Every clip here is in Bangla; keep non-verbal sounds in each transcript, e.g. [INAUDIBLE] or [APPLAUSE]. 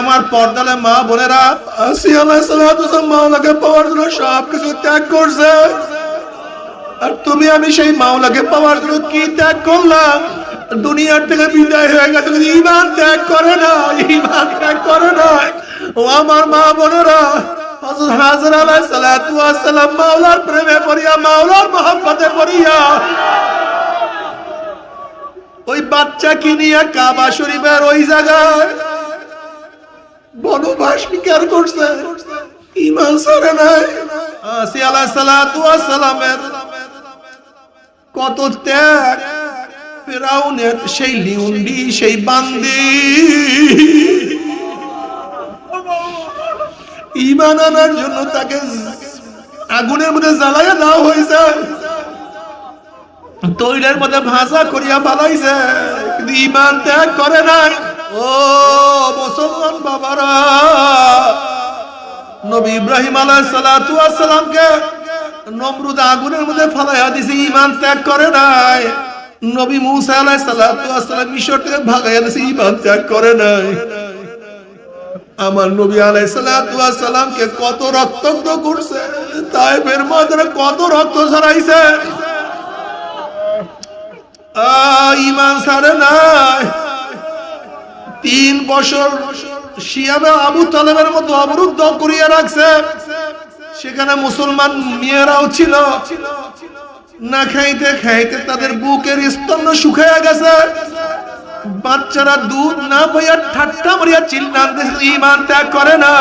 আমার পর্দালে মা বোনেরা আসি মাওলাকে পাওয়ার জন্য সব ত্যাগ করছে। আর তুমি আমি সেই মাওলাকে পাওয়ার জন্য কি ত্যাগ করলাম দুনিয়ার থেকে বিদায় হয়ে গেছে ইমান ত্যাগ করে না ইমান ত্যাগ করে না। ও আমার মা বোনেরা ওই বাচ্চা কি নিয়ে কাবা শরীফের ওই জায়গায় বনবাস স্বীকার করছে। ইমান সারে নাই। কত ত্যাগ, ফেরাউনের সেই লিউন্ডি, সেই বান্দি। ইমান আনার জন্য তাকে আগুনের মধ্যে জ্বালাইয়া দেওয়া হয়েছে। তৈলের মধ্যে ভাষা করিয়া কিন্তু ইমান ত্যাগ করে নাই। ও মুসলমান বাবারা নবী ইব্রাহিম আলাইহিস সালাতু ওয়াস সালামকে নমরুদ আগুনের মধ্যে ফালাইয়া দিছে ইমান ত্যাগ করে নাই। নবী মুসা আলাইহিস সালাতু ওয়াস সালাম মিশর থেকে ভাগাইয়া দিছে ইমান ত্যাগ করে নাই। আমার নবী আলাই সালামকে কত রক্তাক্ত করছে তাই তাইফের মধ্যে কত রক্ত আ, ইমান সারে নাই। তিন বছর শিয়াবে আবু তালেবের মতো অবরুদ্ধ করিয়া রাখছে। সেখানে মুসলমান মেয়েরাও ছিল। না খাইতে খাইতে তাদের বুকের স্তম্ভ শুকাইয়া গেছে। বাচ্চারা দুধ না পাইয়া ঠাট্টা মারিয়া চিল্লান ইমান ত্যাগ করে না।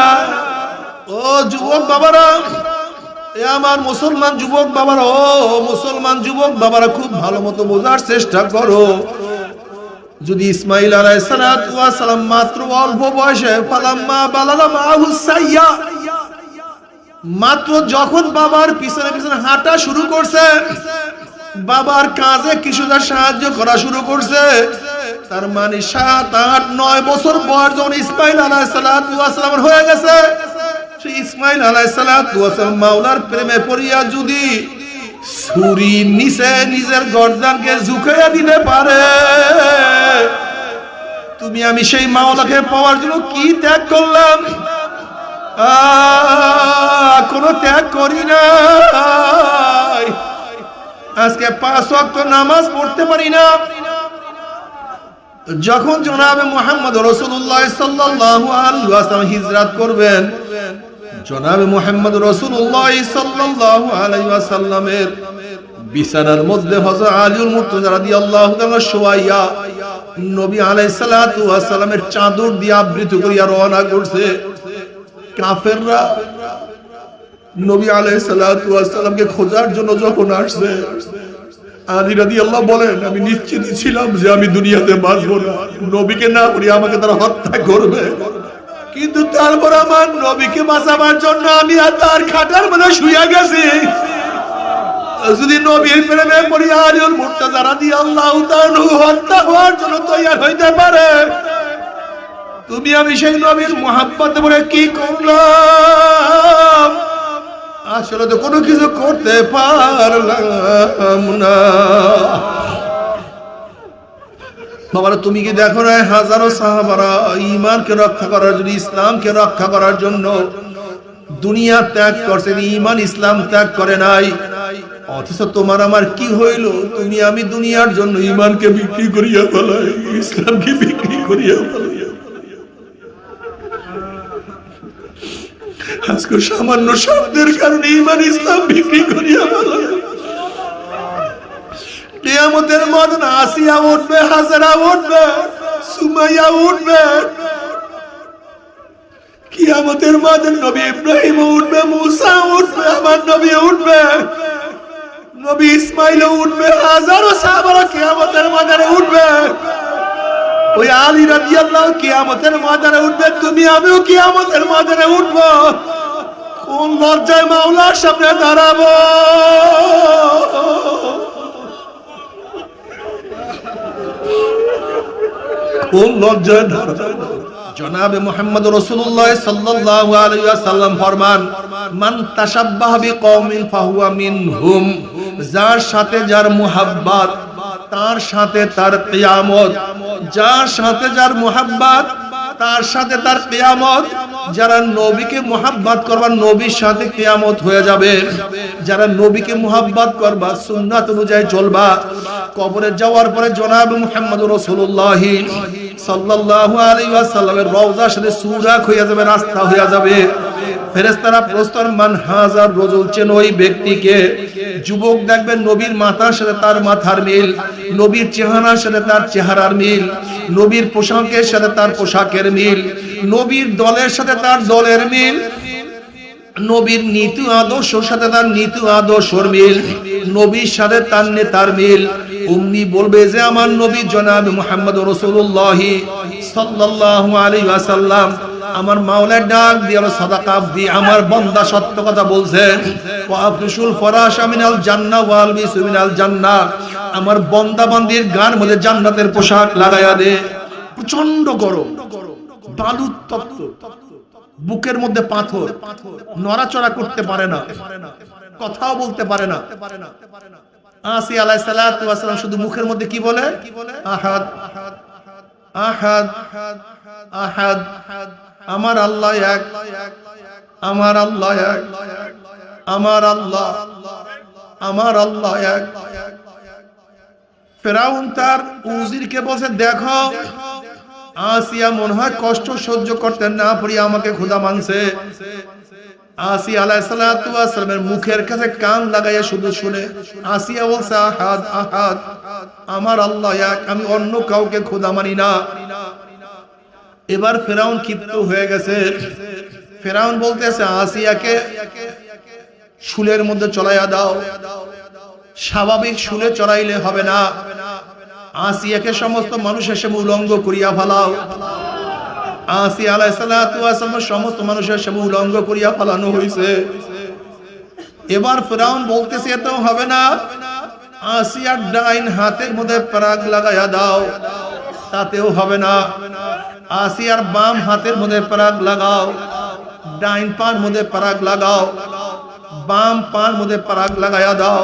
ও যুবক বাবারা, এ আমার মুসলমান যুবক বাবারা, ও মুসলমান যুবক বাবারা, খুব ভালো মতো বোঝার চেষ্টা করো। যদি ইসমাইল আলাইসালাম মাত্র অল্প বয়সে মাত্র যখন বাবার পিছনে পিছনে হাঁটা শুরু করছে, বাবার কাজে কিছুটা সাহায্য করা শুরু করছে, তার মানে সাত, আট, নয় বছর বয়স যখন ইসমাইল আলাইসালাম হয়ে গেছে, সেই ইসমাইল আলাইসালাম মাওলার প্রেমে পড়িয়া যদি ছুরি নিচে নিজের গর্দানকে ঝুঁকাইয়া দিতে পারে। তুমি আমি সেই মাওলাকে পাওয়ার জন্য কি ত্যাগ করলাম? কোনো ত্যাগ করি না আজকে পাঁচ ওয়াক্ত নামাজ পড়তে পারি না। যখন জনাবে মোহাম্মদ রসুল্লাহ ওয়াসাল্লাম হিজরত করবেন, জনাবে মোহাম্মদ রসুল্লাহ সাল্লাল্লাহু আলাইহি ওয়াসাল্লামের বিছানার মধ্যে হযরত আলীউল মুর্তজা রাদিয়াল্লাহু তাআলা শোয়াইয়া নবী আলাইহিস সালাতু ওয়াস সালামের চাদর দিয়ে আবৃত করিয়া রওনা করছে। কাফেররা নবী আলাইহিস সালাতু ওয়াস সালামকে খোঁজার জন্য যখন আসছে, আলী রাদিয়াল্লাহু বলেন, আমি নিশ্চিত ছিলাম যে আমি দুনিয়াতে বাঁচব না। নবীকে না করি আমাকে তারা হত্যা করবে। কিন্তু তারপর আমার নবীকে বাঁচাবার জন্য আমি আর তার খাটার মধ্যে শুয়ে গেছি। যদি নবীর প্রেমে পড়ি আলিউল মুর্তাজা রাদিয়াল্লাহু তাআলা হত্যা হওয়ার জন্য তৈরি হইতে পারে, তুমি আমি সেই নবীর মোহাব্বত বলে কি করলাম? আসলে তো কোনো কিছু করতে পারলাম না। বাবারা, তুমি কি দেখো না হাজারো সাহাবারা ইমানকে রক্ষা করার জন্য, ইসলামকে রক্ষা করার জন্য দুনিয়া ত্যাগ করছে, ইমান ইসলাম ত্যাগ করে নাই? অথচ তোমার আমার কি হইল? তুমি আমি দুনিয়ার জন্য ইমানকে বিক্রি করিয়া ফেলাই, ইসলামকে বিক্রি করিয়া ফেলাই। আজকে সামান্য শব্দের কারণে ইমান ইসলাম বিক্রি করিয়া ফেলাই। কেয়ামতের মতন আসিয়া উঠবে, হাজারা উঠবে, সুমাইয়া উঠবে। কিয়ামতের মতন নবী ইব্রাহিম উঠবে, মুসা উঠবে, আমার নবী উঠবে। নবী ইসমাইল উঠবে, হাজারো সাহাবারা কিয়ামতের ময়দানে উঠবে। ওই আলী রাদিয়াল্লাহু কিয়ামতের ময়দানে উঠবে, তুমি, আমিও কিয়ামতের ময়দানে উঠবো। কোন লজ্জায় মাওলার সামনে দাঁড়াবো? কোন লজ্জায় দাঁড়াবো? জনাবে মোহাম্মদ রসুল্লাহ সাল্লাল্লাহু আলাইহি ফরমান, মান তাশাব্বাহ বিকওমিন ফাহুয়া মিনহুম যার সাথে যার মুহাব্বত, তার সাথে তার কিয়ামত, যার সাথে যার মুহাব্বত তার সাথে তার কেয়ামত, যারা নবীকে মোহাব্বত করবার নবীর সাথে কেয়ামত হয়ে যাবে। যারা নবীকে মোহাব্বত করবা সুন্নাত অনুযায়ী চলবা, কবরে যাওয়ার পরে জনাব মুহাম্মদ রাসূলুল্লাহ সাল্লাল্লাহু আলাইহি ওয়াসাল্লামের রওজার সাথে সুরাক হয়ে যাবে, রাস্তা হয়ে যাবে। ফেরেশতারা প্রস্তর মান হাজার রজুল চেন ওই ব্যক্তিকে। যুবক দেখবেন নবীর মাথার সাথে তার মাথার মিল, নবীর চেহারার সাথে তার চেহারার মিল, নবীর পোশাকের সাথে তার পোশাকের মিল, নবীর দলের সাথে তার দলের মিল, নবীর নীতি আদর্শর সাথে তার নীতি আদর্শর মিল, নবীর সাথে তার নেতার মিল। উম্মি বলবে যে, আমার নবী জনাব মুহাম্মদ রাসূলুল্লাহ সাল্লাল্লাহু আলাইহি ওয়াসাল্লাম আমার মাওলার ডাক দিয়ে আলো সাদাকা দি আমার বান্দা সত্য কথা বলছে। ওয়া আফরিসুল ফরাশা মিনাল জান্নাহ ওয়া আলবিসু মিনাল জান্নাহ আমার বান্দা বান্দির গান মধ্যে জান্নাতের পোশাক লাগায়া দে। প্রচণ্ড গরম। বালুর তত্ত্ব। বুকের মধ্যে পাথর। নড়াচড়া করতে পারে না। কথাও বলতে পারে না। আসি আলাই সালাম শুধু মুখের মধ্যে কি বলে? আহাদ। আহাদ। আহাদ। আহাদ। আমার আল্লাহ এক, আমার আল্লাহ এক, আমার আল্লাহ আমার আল্লাহ এক। ফেরাউন তার উজিরকে বসে দেখো, আসিয়া মনে হয় কষ্ট সহ্য করতে না পারি, আমাকে খোদা মানছে। আসি আলাইসালামের মুখের কাছে কান লাগাইয়া শুধু শুনে, আসিয়া বলছে, আহাদ আহাদ, আমার আল্লাহ এক, আমি অন্য কাউকে খোদা মানি না। এবার ফেরাউন ক্ষিপ্ত হয়ে গেছে। ফেরাউন বলতেছে, আসিয়াকে শুলের মধ্যে চলাইয়া দাও। স্বাভাবিক শুলে চড়াইলে হবে না। আসিয়াকে সমস্ত মানুষ এসে উলঙ্গ করিয়া ফেলাও। আসি আলাই সালাম সমস্ত মানুষের সে উলঙ্গ করিয়া ফেলানো হয়েছে এবার ফেরাউন বলতেছে এতেও হবে না। আসিয়ার ডাইন হাতের মধ্যে প্রাগ লাগাইয়া দাও, তাতেও হবে না। আসিয়ার বাম হাতের মধ্যে প্রাগ লাগাও, ডাইন পার মধ্যে প্রাগ লাগাও, বাম পার মধ্যে প্রাগ লাগাইয়া দাও।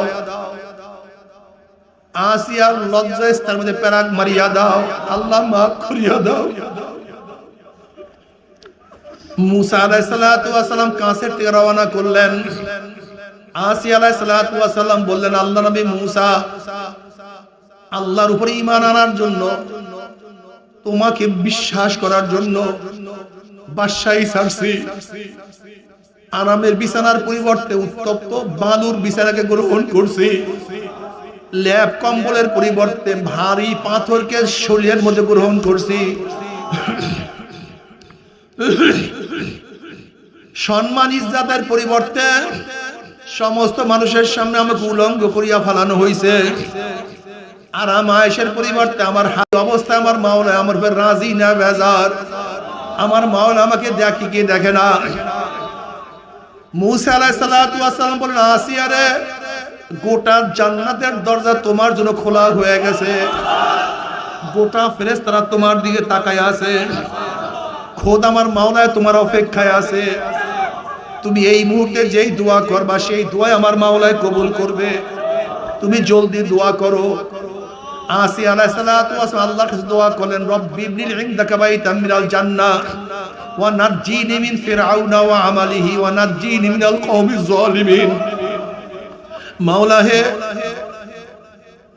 আসিয়ার লজ্জা স্থানের মধ্যে প্যারাগ মারিয়া দাও, আল্লাহ মাফ করিয়া দাও। মুসা আলাইসালাম কাছের থেকে রওনা করলেন। আসি আলাইসালাম বললেন, আল্লাহ নবী মুসা, আল্লাহর উপরে ইমান আনার জন্য তোমাকে বিশ্বাস করার জন্য আরামের বিছানার পরিবর্তে উত্তপ্ত বালুর বিছানাকে গ্রহণ করছি। ল্যাব কম্বলের পরিবর্তে ভারী পাথরকে শরীরের মধ্যে গ্রহণ করছি। [CLEARS THROAT] সম্মান ইজ্জাতের পরিবর্তে সমস্ত মানুষের সামনে আমাকে উলঙ্গ করিয়া ফেলানো হয়েছে আর আয়েসের পরিবর্তে আমার অবস্থা, আমার মাওলা আমার উপর রাজি না, বেজার। আমার মাওলা আমাকে দেখি কি দেখে না। মুসা আলাইহিস সালাম বলেন আসিয়া রে, গোটা জান্নাতের দরজা তোমার জন্য খোলা হয়ে গেছে। গোটা ফেরেশতারা তোমার দিকে তাকায় আছে। খোদ আমার মাওলায় তোমার অপেক্ষায় আছে। তুমি এই মুহূর্তে যেই দোয়া করবা, সেই দোয়া আমার মাওলায় কবুল করবে। তুমি জলদি দোয়া করো। আসি আলাইহিসসালাতু ওয়াসাল্লাম আল্লাহর কাছে দোয়া করলেন, রব্বি ইবনিল ইনদাকা বাইতাম মিনাল জান্নাহ ওয়া নাজ্জিনি মিন ফিরআউনা ওয়া আমালিহি ওয়া নাজ্জিনি মিনাল কওমিজ জালিমিন মাওলা হে,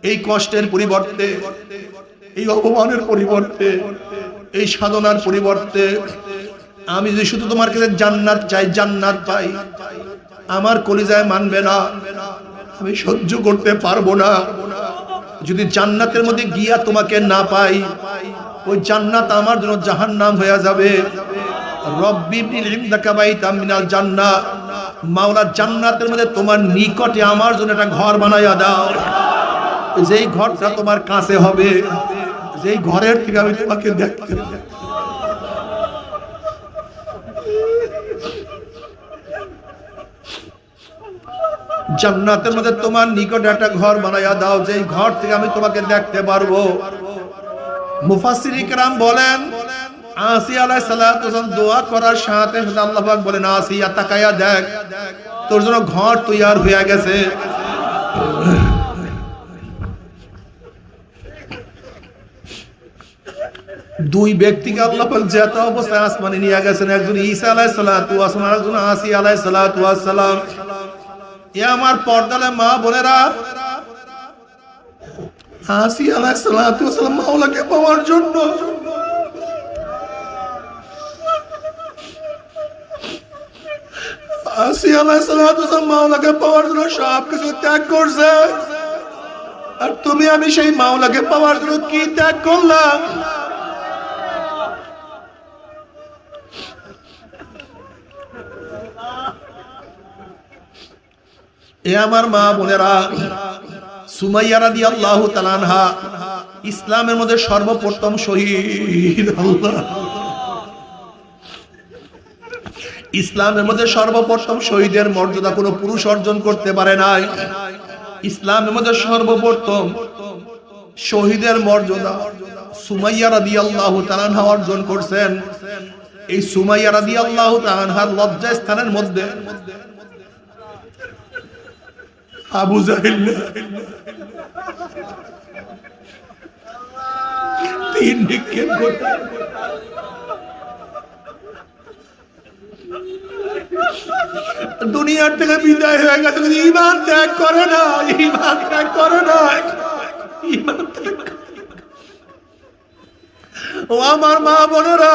এই কষ্টের পরিবর্তে, এই অপমানের পরিবর্তে, এই সাধনার পরিবর্তে আমি যদি শুধু তোমার কাছে জান্নাত চাই, জান্নাত পাই, আমার কলিজায় মানবে না, আমি সহ্য করতে পারব না। যদি জান্নাতের মধ্যে গিয়া তোমাকে না পাই, ওই জান্নাত আমার জন্য জাহান্নাম হয়ে যাবে। জান্নাত জান্নাতের মধ্যে তোমার নিকটে আমার জন্য একটা ঘর বানাইয়া দাও। যেই ঘরটা তোমার কাছে হবে, যেই ঘরের থেকে দেখতে জান্নাতের মধ্যে তোমার নিকটে একটা ঘর বানাইয়া দাও যে ঘর থেকে আমি তোমাকে দেখতে পারব। বলেন ঘর তৈয়ার গেছে। দুই ব্যক্তিকে আল্লাহ পাক যেত অবস্থায় আসমানে নিয়ে গেছেন, একজন ঈসা আলাইহিস সালাম একজন আসি সালাম। আমার পর্দালে মা বোনেরা সালাম মাওলাকে পাওয়ার জন্য। পাওয়ার জন্য সব কিছু ত্যাগ করছে। আর তুমি আমি সেই মাওলাকে পাওয়ার জন্য কি ত্যাগ করলাম? এ আমার মা বোনেরা, সুমাইয়া রাদিয়াল্লাহু তাআলা তালানহা ইসলামের মধ্যে সর্বপ্রথম শহীদ আল্লাহ। ইসলামের মধ্যে সর্বপ্রথম শহীদের মর্যাদা কোনো পুরুষ অর্জন করতে পারে নাই। ইসলামের মধ্যে সর্বপ্রথম শহীদের মর্যাদা সুমাইয়া রাদিয়াল্লাহু তাআলা তালানহা অর্জন করছেন। এই সুমাইয়া রাদিয়াল্লাহু তাআলা আনহার লজ্জা স্থানের মধ্যে আবু জাহিল। তিন দুনিয়ার থেকে বিদায় হয়ে গেছে। ইমান ত্যাগ করে না ইমান ত্যাগ করে না। ও আমার মা বোনেরা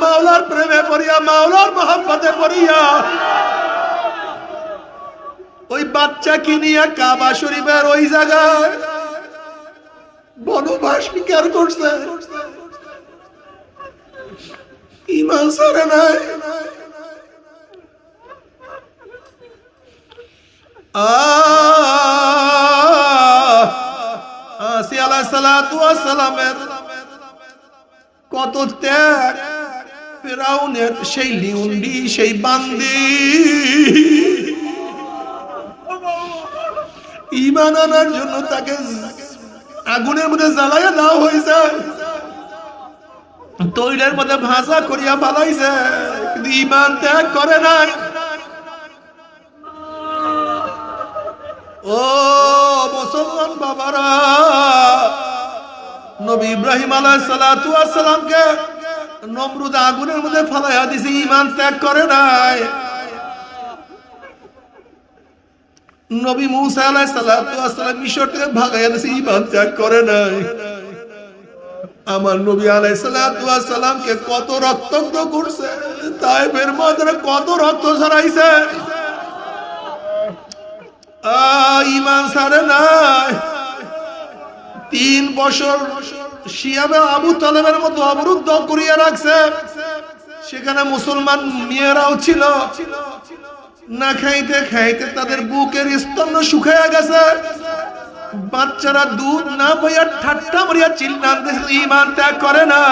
মাওলার প্রেমে পড়িয়া মাওলার মহব্বতে পড়িয়া ওই বাচ্চা কি নিয়ে কাবা শরীফের ওই জায়গায় বনবাস স্বীকার করছে ইমান সারে নাই ওয়াস সালামের কত ত্যাগ, ফেরাউনের সেই লিউন্ডি, সেই বান্দি। ইমান আনার জন্য তাকে আগুনের মধ্যে জ্বালাইয়া দেওয়া হয়েছে। তৈলের মধ্যে ভাষা করিয়া পালাইছে কিন্তু ইমান ত্যাগ করে নাই। ও মুসলমান বাবারা নবী ইব্রাহিম আলাইহিস সালাতু ওয়াস সালামকে নমরুদ আগুনের মধ্যে ফালাইয়া দিছে, ঈমান ত্যাগ করে নাই। নবী মুসা ওয়াস সালাম মিশর থেকে ভাগাইয়া দিছে, ঈমান ত্যাগ করে নাই। আমার নবী ওয়াস সালামকে কত রক্তাক্ত করছে তাই বের মধ্যে কত রক্ত ঝরাইছে আ, ঈমান ছাড়ে নাই। তিন বছর শিয়াবে আবু তালেবের মতো অবরুদ্ধ করিয়া রাখছে। সেখানে মুসলমান মেয়েরাও ছিল। না খাইতে খাইতে তাদের বুকের স্তম্ভ শুকাইয়া গেছে। বাচ্চারা দুধ না বইয়া ঠাট্টা মরিয়া চিল্লান ইমান ত্যাগ করে না।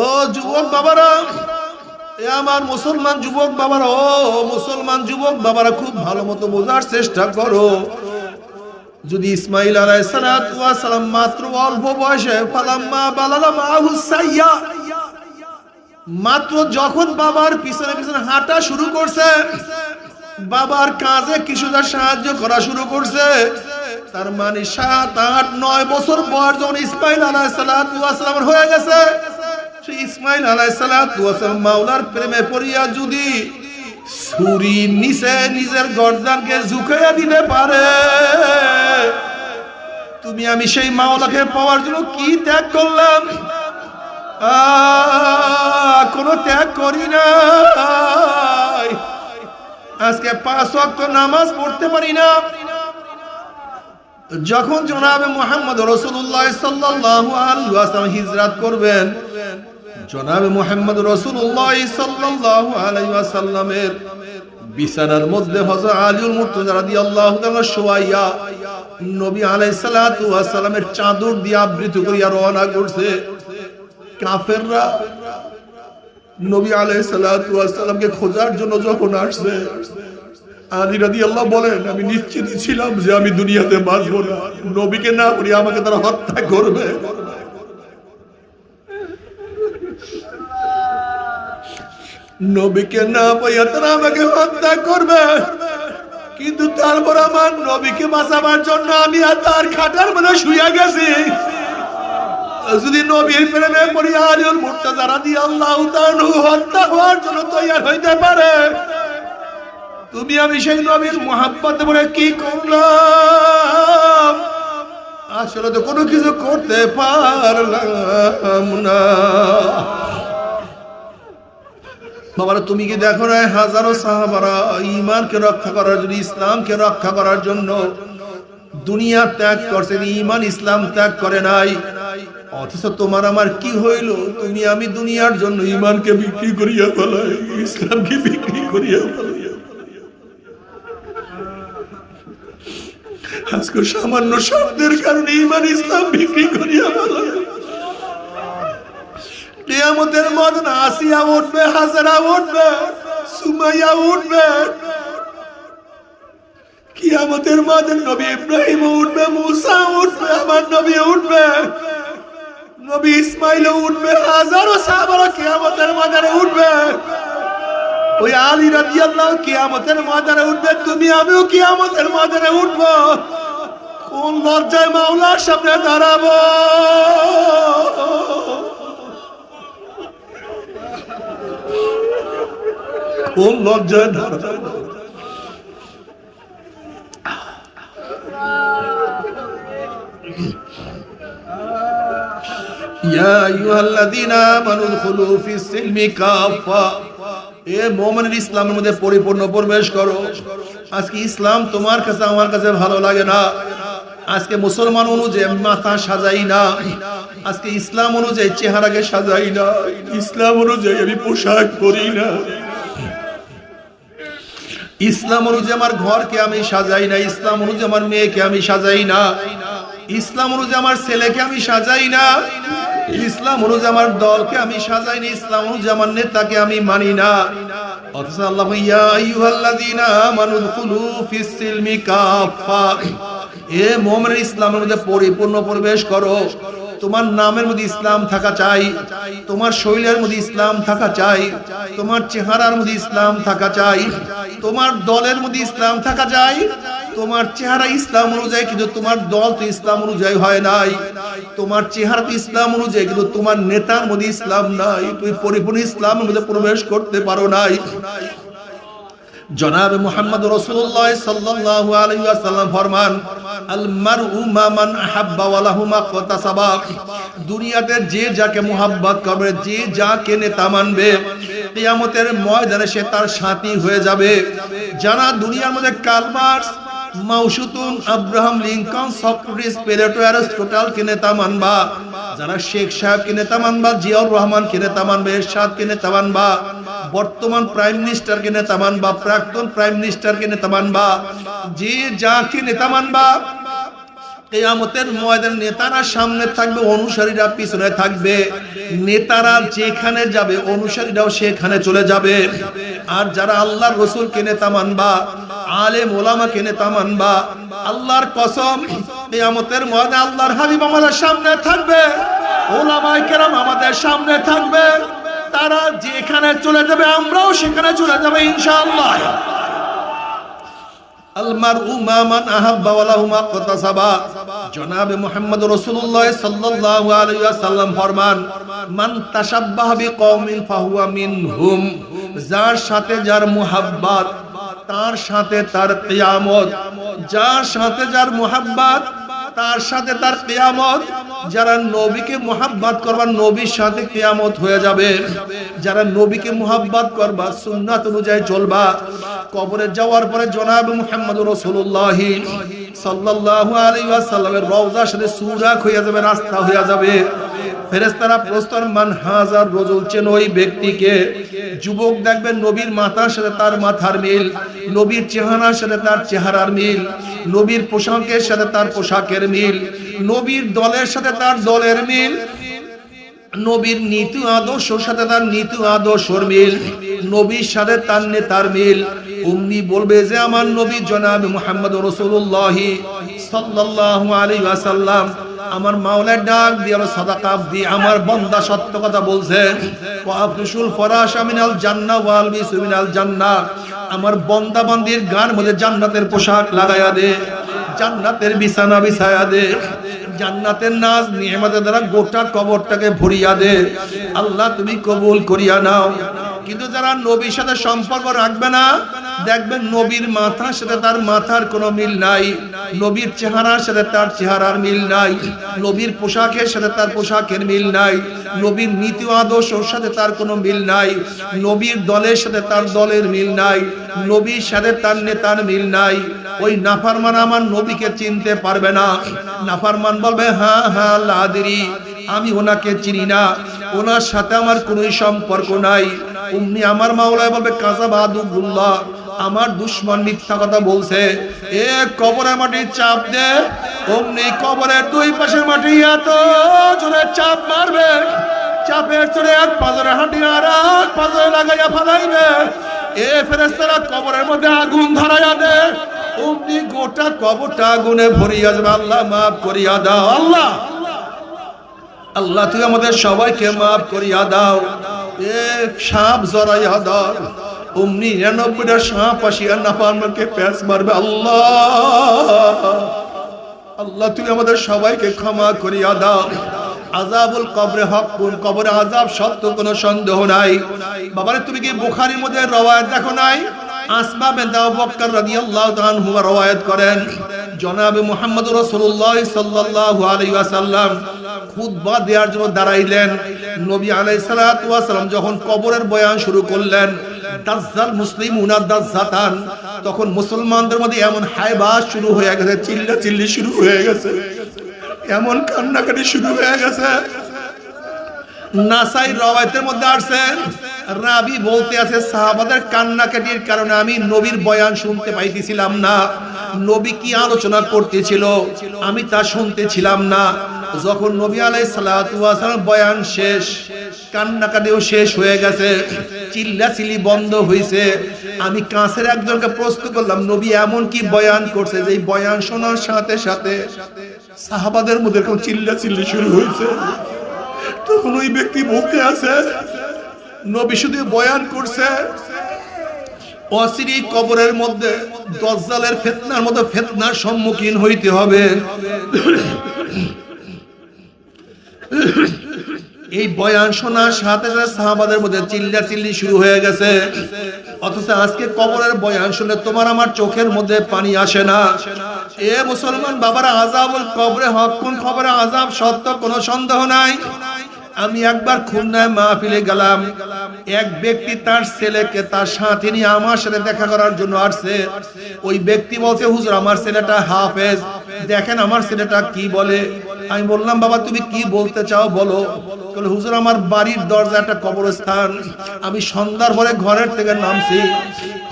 ও যুবক বাবারা আমার মুসলমান যুবক বাবারা, ও মুসলমান যুবক বাবারা, খুব ভালো মতো বোঝার চেষ্টা করো। যদি ইসমাইল আলাইসালাম মাত্র অল্প বয়সে মাত্র যখন বাবার পিছনে পিছনে হাঁটা শুরু করছে, বাবার কাজে কিছুটা সাহায্য করা শুরু করছে, তার মানে সাত, আট, নয় বছর বয়স যখন ইসমাইল আলাইসালাম হয়ে গেছে সেই ইসমাইল আলাইসালাম মাওলার প্রেমে পড়িয়া যদি ছুরি নিচে নিজের গর্দানকে ঝুঁকাইয়া দিতে পারে, তুমি আমি সেই মাওলাকে পাওয়ার জন্য কি ত্যাগ করলাম? কোনো ত্যাগ করি না আজকে পাঁচ ওয়াক্ত নামাজ পড়তে পারি না। যখন জনাবে মোহাম্মদ রসুল্লাহ আলাইহি ওয়াসাল্লাম করবেন জনাবে মোহাম্মদ রসুল্লাহ সাল্লাল্লাহু আলাইহি ওয়াসাল্লামের বিছানার মধ্যে হযরত আলীউল মুর্তজা রাদিয়াল্লাহু তাআলা শোয়াইয়া নবী আলাইহিস সালাতু ওয়াস সালামের চাদর দিয়ে আবৃত করিয়া রওনা করছে। কাফেররা নবী আলাইহিস সালাতু ওয়াস সালামকে খোঁজার জন্য যখন আসছে, আলী রাদি আল্লাহ বলেন, আমি নিশ্চিত ছিলাম যে আমি দুনিয়াতে বাঁচবো না। নবীকে না করি আমাকে তারা হত্যা করবে। নবীকে না পাইয়া তারা আমাকে হত্যা করবে। কিন্তু তারপর আমার নবীকে বাঁচাবার জন্য আমি আর তার খাটার মধ্যে শুয়ে গেছি। যদি নবীর প্রেমে পড়ি আলিউল মুর্তাজা দিয়ে আল্লাহ তাআলা হত্যা হওয়ার জন্য তৈরি হইতে পারে। তুমি আমি সেই নবীর মোহাব্বত বলে কি করলাম? আসলে তো কোনো কিছু করতে পারলাম না। বাবারা, তুমি কি দেখো না হাজারো সাহাবারা ইমানকে রক্ষা করার জন্য, ইসলামকে রক্ষা করার জন্য দুনিয়া ত্যাগ করছে ইমান ইসলাম ত্যাগ করে নাই? অথচ তোমার আমার কি হইল? তুমি আমি দুনিয়ার জন্য ইমানকে বিক্রি করিয়া ফেলাই, ইসলামকে বিক্রি করিয়া ফেলাই। আজকে সামান্য শব্দের কারণে ইমান ইসলাম বিক্রি করিয়া ফেলাই। কেয়ামতের মদন আসিয়া উঠবে, হাজারা উঠবে, সুমাইয়া উঠবে। কিয়ামতের মদন নবী ইব্রাহিম উঠবে, মুসা উঠবে, আমার নবী উঠবে। নবী ইসমাইল উঠবে, হাজারো সাহাবারা কিয়ামতের ময়দানে উঠবে। ওই আলী রাদিয়াল্লাহু কিয়ামতের ময়দানে উঠবে, তুমি, আমিও কিয়ামতের ময়দানে উঠবো। কোন লজ্জায় মাওলার সামনে দাঁড়াবো? ও লজ্জায় ধরা। ইসলামের মধ্যে পরিপূর্ণ প্রবেশ করো। আজকে ইসলাম তোমার কাছে, আমার কাছে ভালো লাগে না। আজকে মুসলমান অনুযায়ী মাথা সাজাই না। আজকে ইসলাম অনুযায়ী চেহারাকে সাজাই না। ইসলাম অনুযায়ী আমি পোশাক করি না। ইসলাম অনুযায়ী আমার ঘরকে আমি সাজাই না, ইসলাম অনুযায়ী আমার মেয়েকে আমি সাজাই না, ইসলাম অনুযায়ী আমার ছেলেকে আমি সাজাই না, ইসলাম অনুযায়ী আমার দলকে আমি সাজাই না, ইসলাম অনুযায়ী আমার নেতাকে আমি মানি না। অথচ আল্লাহ ইয়া আইয়ুহাল্লাযীনা আমানু দুখুলু ফিস সিলমি কাফা এ মুমিনের ইসলামের মধ্যে পরিপূর্ণ প্রবেশ করো। তোমার নামের মধ্যে ইসলাম থাকা চাই, তোমার শৈলের মধ্যে ইসলাম থাকা চাই, তোমার চেহারার মধ্যে ইসলাম থাকা চাই, তোমার দলের মধ্যে ইসলাম থাকা চাই, তোমার চেহারা ইসলাম অনুযায়ী কিন্তু তোমার দল তো ইসলাম অনুযায়ী হয় নাই, তোমার চেহারা তো ইসলাম অনুযায়ী কিন্তু তোমার নেতার মধ্যে ইসলাম নাই, তুমি পরিপূর্ণ ইসলামের মধ্যে প্রবেশ করতে পারো নাই। জনাব মুহাম্মদ রাসূলুল্লাহ সাল্লাল্লাহু আলাইহি ওয়াসাল্লাম ফরমান আল মারউ মা মান আহাব্বা ওয়া মা কাতাসাবা দুনিয়াতে যে যাকে মোহাব্বত করবে, যে যাকে নেতা মানবে। কিয়ামতের ময়দানে সে তার সাথী হয়ে যাবে। যারা দুনিয়ার মধ্যে Karl Marx Mao Tse tung, Abraham Lincoln, Socrates, Plato, Aristotle কে নেতা মানবা। যারা শেখ সাহেব কে নেতা মানবা, জিয়াউর রহমান কে নেতা মানবে, এরশাদ কে নেতা মানবা। বর্তমান প্রাইম মিনিস্টার কে নেতা মানবা, প্রাক্তন প্রাইম মিনিস্টার কে নেতা মানবা, যে যাকে নেতা মানবা, কেয়ামতের ময়দান নেতারা সামনে থাকবে, অনুসারীরা পিছনে থাকবে, নেতারা যেখানে যাবে, অনুসারীরাও সেখানে চলে যাবে। আর যারা আল্লাহর রসুলকে নেতা মানবা, আলেম ওলামাকে নেতা মানবা, আল্লাহর কসম, কেয়ামতের ময়দানে আল্লাহর হাবিব আমাদের সামনে থাকবে ওলামাই কেরাম আমাদের সামনে থাকবে। তারা যেখানে চলে যাবে, আমরাও সেখানে চলে যাবে ইনশাআল্লাহ। আলমারউ মা মান আহাব্বা ওয়া লাহু মা কাতাসাবা। জনাবে মুহাম্মদ রাসূলুল্লাহ সাল্লাল্লাহু আলাইহি ওয়াসাল্লাম ফরমান, মান তাশাব্বাহা বিকওমিন ফাহুয়া মিনহুম। যার সাথে যার মুহাব্বত, তার সাথে তার কিয়ামত। যার সাথে যার মুহাব্বত তার সাথে তার কেয়ামত, যারা নবীকে মোহাব্বত করবার নবীর সাথে কেয়ামত হয়ে যাবে, যারা নবীকে মোহাব্বত করবা, সুন্নাত অনুযায়ী চলবা, কবরে যাওয়ার পরে জনাব মুহাম্মদ রাসূলুল্লাহ নবীর সাথে তার মাথার মিল, নবীর চেহারার সাথে তার চেহারার মিল, নবীর পোশাকের সাথে তার পোশাকের মিল, নবীর দলের সাথে তার দলের মিল, নবীর নীতি আদর্শর সাথে তার নীতি আদর্শর মিল, নবীর সাথে তার নেতার মিল উম্মি বলবে যে, আমার নবী জনাব মুহাম্মদ রাসূলুল্লাহ সাল্লাল্লাহু আলাইহি ওয়াসাল্লাম আমার মাওলার ডাক দিয়ে আলো সাদাকাপ দিয়ে আমার বন্দা সত্য কথা বলছে। ওয়াফরিসুল ফরাশ মিনাল জান্নাহ ওয়াল বিসু মিনাল জান্নাহ। আমার বন্দা বান্দির গান মধ্যে জান্নাতের পোশাক লাগায়া দে, জান্নাতের বিছানা বিছায়া দে, জান্নাতের নাজ নিয়ামতের দ্বারা গোটা কবরটাকে ভরিয়া দে। আল্লাহ তুমি কবুল করিয়া নাও। কিন্তু যারা নবীর সাথে সম্পর্ক রাখবে না দেখবেন নবীর মাথার সাথে তার মাথার কোনো মিল নাই। নবীর চেহারার সাথে তার চেহারার মিল নাই। নবীর পোশাকের সাথে তার পোশাকের মিল নাই। নবীর নীতি ও আদর্শর সাথে তার কোনো মিল নাই। নবীর দলের সাথে তার দলের মিল নাই। নবীর সাথে তার নেতার মিল নাই। ওই নাফারমান আমার নবীকে চিনতে পারবে না। নাফারমান বলবে হ্যাঁ হ্যাঁ লাদিরি, আমি ওনাকে চিনি না। ওনার সাথে আমার কোনো সম্পর্ক নাই। উম্মি আমার মাওলায় বলবে কাজা বাহাদুল্লাহ আমার দুশ্মন মিথ্যা কথা বলছে। এ কবরে মাটি চাপ দে, অমনি কবরের দুই পাশে মাটি এত জোরে চাপ মারবে। চাপের চড়ে এক পাজরে হাঁটি আর এক পাজরে লাগাইয়া ফালাইবে। এ ফেরেস্তারা কবরের মধ্যে আগুন ধরাইয়া দে। অমনি গোটা কবরটা আগুনে ভরিয়া যাবে। আল্লাহ মাফ করিয়া দাও, আল্লাহ। আল্লাহ তুই আমাদের সবাইকে মাফ করিয়া দাও। এ সাপ জড়াইয়া দাও অমনি নিরানব্বইটা সাপ আসিয়া নাফারমানকে প্যাঁচ মারবে। আল্লাহ! আল্লাহ, তুমি আমাদের সবাইকে ক্ষমা করিয়া দাও। আজাবুল কবরে হকুন কবরে আজাব সত্য কোনো সন্দেহ নাই। বাবারে, তুমি কি বুখারির মধ্যে রওয়ায় দেখো নাই? আসমা বিনতে আবু বকর রাদিয়াল্লাহু তাআলা রওয়ায়াত করেন, জনাবে মুহাম্মদ রাসূলুল্লাহ সাল্লাল্লাহু আলাইহি ওয়াসাল্লাম খুতবা দেওয়ার জন্য দাঁড়াইলেন। নবী আলাইহিস সালাতু ওয়াসাল্লাম যখন কবরের বয়ান শুরু করলেন, দাজ্জাল মুসলিমুনা দাজ্জাতান, তখন মুসলমানদের মধ্যে এমন হায়বাস শুরু হয়ে গেছে, চিল্লা চিল্লি শুরু হয়ে গেছে, এমন কান্নাকাটি শুরু হয়ে গেছে। নাসাই রওয়ায়তের মধ্যে আসছে রাবি বলতে আছে, সাহাবাদের কান্নাকাটির কারণে আমি নবীর বয়ান শুনতে পাইতেছিলাম না। নবী কি আলোচনা করতেছিল? আমি তা শুনতেছিলাম না। যখন নবী আলাই সালাম বয়ান শেষ, কান্নাকাটিও শেষ হয়ে গেছে, চিল্লাচিল্লি বন্ধ হয়েছে আমি কাঁচের একজনকে প্রশ্ন করলাম, নবী, এমন কি বয়ান করছে যে বয়ান শোনার সাথে সাথে সাহাবাদের মধ্যে এরকম চিল্লা চিল্লি শুরু হয়েছে তখন ওই ব্যক্তি বলতে আছে নবী শুধু বয়ান করছে অসিরি কবরের মধ্যে দজ্জালের ফেতনার মতো ফেতনার সম্মুখীন হইতে হবে। এই বয়ান শোনার সাথে সাথে সাহাবাদের মধ্যে চিল্লা চিল্লি শুরু হয়ে গেছে। অথচ আজকে কবরের বয়ান শুনে তোমার আমার চোখের মধ্যে পানি আসে না। এ মুসলমান বাবারা আজাবুল কবরে হক, কোন খবরে আজাব সত্য কোনো সন্দেহ নাই? আমি একবার খুলনায় মাহফিলে গেলাম। এক ব্যক্তি তার ছেলেকে, তার সাথে নিয়ে আমার সাথে দেখা করার জন্য আসছে। ওই ব্যক্তি বলছে, হুজুর, আমার ছেলেটা হাফেজ। দেখেন আমার ছেলেটা কি বলে? আমি বললাম, বাবা, তুমি কি বলতে চাও বলো। হুজুর, আমার বাড়ির দরজা একটা কবরস্থান। আমি সন্ধ্যার পরে ঘরের থেকে নামছি।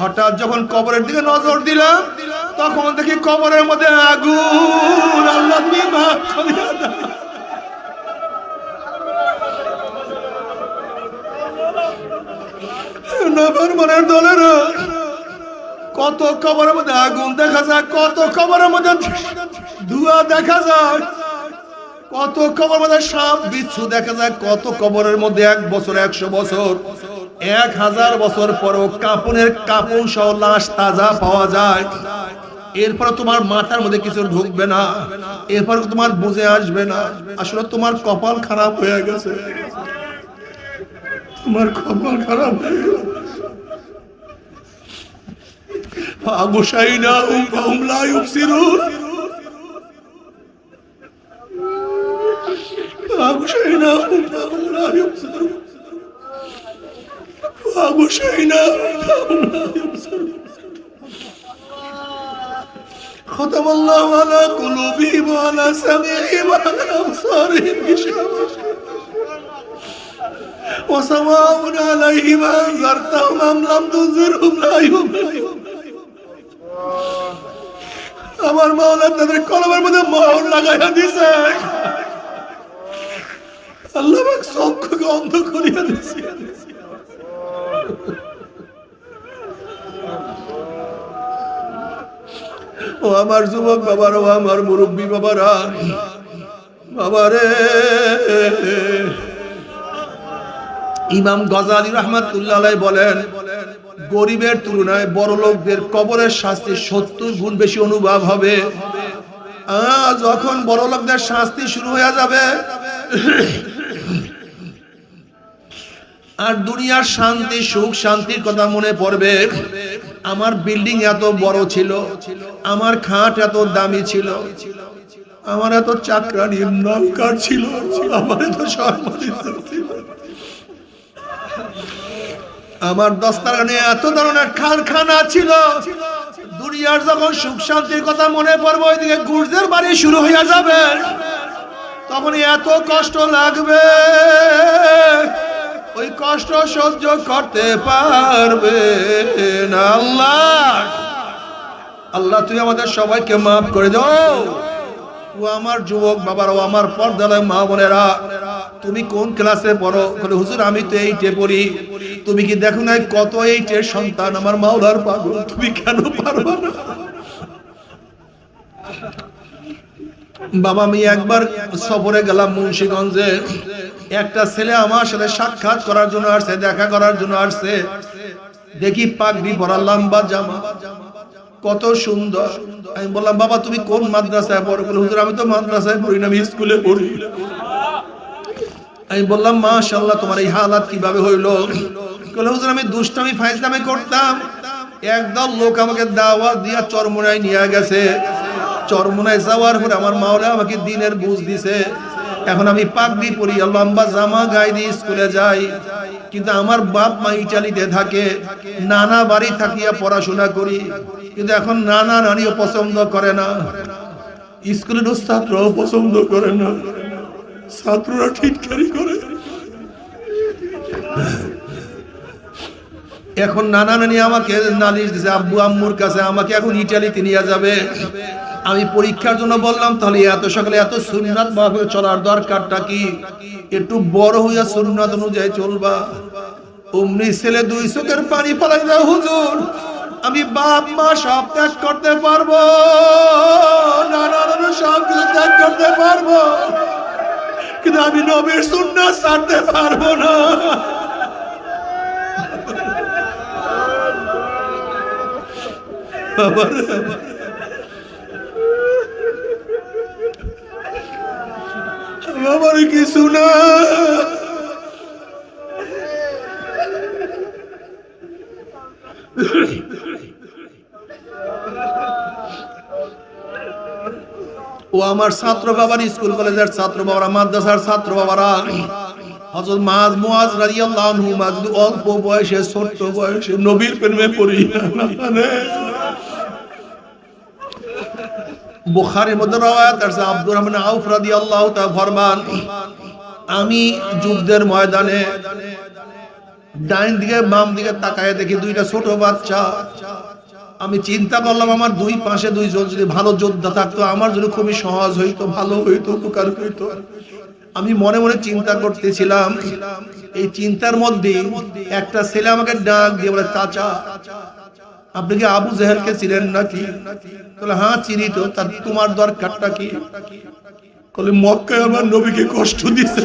হঠাৎ যখন কবরের দিকে নজর দিলাম, তখন দেখি কবরের মধ্যে আগুন। আল্লাহ তুমি মাফ করিয়া দাও। নবর মনের দলের কত কবরের মধ্যে আগুন দেখা যায় কত কবরের মধ্যে ধোঁয়া দেখা যায় কত কবর মধ্যে সাপ বিচ্ছু দেখা যায় কত কবরের মধ্যে এক বছর একশো বছর এক হাজার বছর পরও কাপনের কাপন সহ লাশ তাজা পাওয়া যায় এরপর তোমার মাথার মধ্যে কিছু ঢুকবে না এরপর তোমার বুঝে আসবে না আসলে তোমার কপাল খারাপ হয়ে গেছে তোমার কপাল খারাপ হয়ে গেছে فأغشيناهم فهم لا يبصرون فأغشيناهم فهم لا يبصرون فأغشيناهم فهم لا يبصرون ختم الله على قلوبهم وعلى سمعهم وعلى أبصارهم غشاوة وسواء عليهم أنذرتهم أم لم تنذرهم لا يؤمنون আমার মাওলা তাদের কলমের মধ্যে মোহর লাগাইয়া দিছে। আল্লাহ চক্ষুকে অন্ধ করিয়া দিছে। ও আমার যুবক বাবারা, ও আমার মুরব্বী বাবারা, বাবারে। ইমাম গজালি রহমাতুল্লাহ বলেন গরিবের তুলনায় বড় লোকদের কবরের শাস্তি সত্তর গুণ বেশি অনুভব হবে। যখন বড় লোকদের শাস্তি শুরু হয়ে যাবে, আর দুনিয়ার শান্তি, সুখ, শান্তির কথা মনে পড়বে। আমার বিল্ডিং এত বড় ছিল, আমার খাট এত দামি ছিল, আমার এত চাকরানি নৌকার ছিল, আমার এত সর্বনিম্ন ছিল। আমার দস্তারখানে এত ধরনের কারখানা ছিল। দুনিয়ার যখন সুখ শান্তির কথা মনে পড়বে, ওইদিকে গুর্জের বাড়ি শুরু হয়ে যাবে। তখন এত কষ্ট লাগবে। ওই কষ্ট সহ্য করতে পারবে না আল্লাহ। আল্লাহ, তুই আমাদের সবাইকে মাফ করে দাও। ও আমার যুবক বাবারা, ও আমার পর্দালয় মা বোনেরা। তুমি কোন ক্লাসে পড়ো? বলে, হুজুর, আমি তো এইটে পড়ি। তুমি কি দেখো নাই কত এইটের সন্তান আমার মাওলার পাগল? তুমি কেন পারবা না? বাবা, আমি একবার সফরে গেলাম মুন্সিগঞ্জে। একটা ছেলে আমার সাথে সাক্ষাৎ করার জন্য আসছে, দেখা করার জন্য আসছে। দেখি পাগড়ি পরা লম্বা জামা। কত সুন্দর। আমি বললাম, বাবা, তুমি কোন মাদ্রাসায় পড়ো? বলে, হুজুর, আমি তো মাদ্রাসায় পড়ি না, আমি স্কুলে পড়ি। আমি বললাম, মাশাআল্লাহ, তোমার এই হালাত কীভাবে হইল? বলে হুজুর, আমি দুষ্টামি, ফাইজলামি করতাম। একদল লোক আমাকে দাওয়াত দিয়া চরমোনায় নিয়ে গেছে। চরমোনায় যাওয়ার পরে আমার মাওলা আমাকে দিনের বুঝ দিছে। এখন আমি পাগড়ি পরি লম্বা জামা গায়ে দিয়ে স্কুলে যাই। কিন্তু আমার বাপ মা ইটালিতে থাকে, নানা বাড়ি থাকিয়া পড়াশোনা করি। কিন্তু এখন নানা নানিও পছন্দ করে না। স্কুলের ছাত্রও পছন্দ করে না। ছাত্ররা ঠিকঠাকই করে। এখন নানা নানি আমাকে নালিশ দিছে, আব্বু, আম্মুর কাছে আমাকে এখন ইটালিতে নিয়ে যাবে। আমি পরীক্ষার জন্য বললাম, তাহলে এত সকালে এত সুন্নাত ভাবে চলার দরকারটা কি? একটু বড় হইয়া সুন্নাত অনুযায়ী চলবা। অমনি ছেলে দুই চোখের পানি ফলাই দাও হুজুর, আমি বাপ, মা সব ত্যাগ করতে পারব। নানা নানা সব ত্যাগ করতে পারব। কিন্তু আমি নবীর সুন্নাত ছাড়তে পারব না। আমার কিছু না ও আমার ছাত্র বাবার স্কুল কলেজের ছাত্র বাবারা, মাদ্রাসার ছাত্র বাবারা। হযরত মাজ মুয়াজ রাদিয়াল্লাহু আনহু মাজ অল্প বয়সে, ছোট্ট বয়সে নবীর প্রেমে পড়ি। বুখারীর মধ্যে রওয়ায়াত আছে আব্দুর রহমান আউফ রাদিয়াল্লাহু তাআলা ফরমান, আমি যুদ্ধের ময়দানে ডাইন দিকে বাম দিকে তাকায় দেখি দুইটা ছোট বাচ্চা আমি চিন্তা করলাম, আমার দুই পাশে দুইজন যদি ভালো যোদ্ধা থাকতো, আমার জন্য খুবই সহজ হইতো, ভালো হইতো, উপকার হইতো। আমি মনে মনে চিন্তা করতেছিলাম, এই চিন্তার মধ্যে একটা ছেলে আমাকে ডাক দিয়ে বলে, চাচা, আপনি কি আবু জেহেলকে ছিলেন নাকি? বলে হ্যাঁ চিনি তো তার তোমার দরকারটা কি? মক্কায় আমার নবীকে কষ্ট দিছে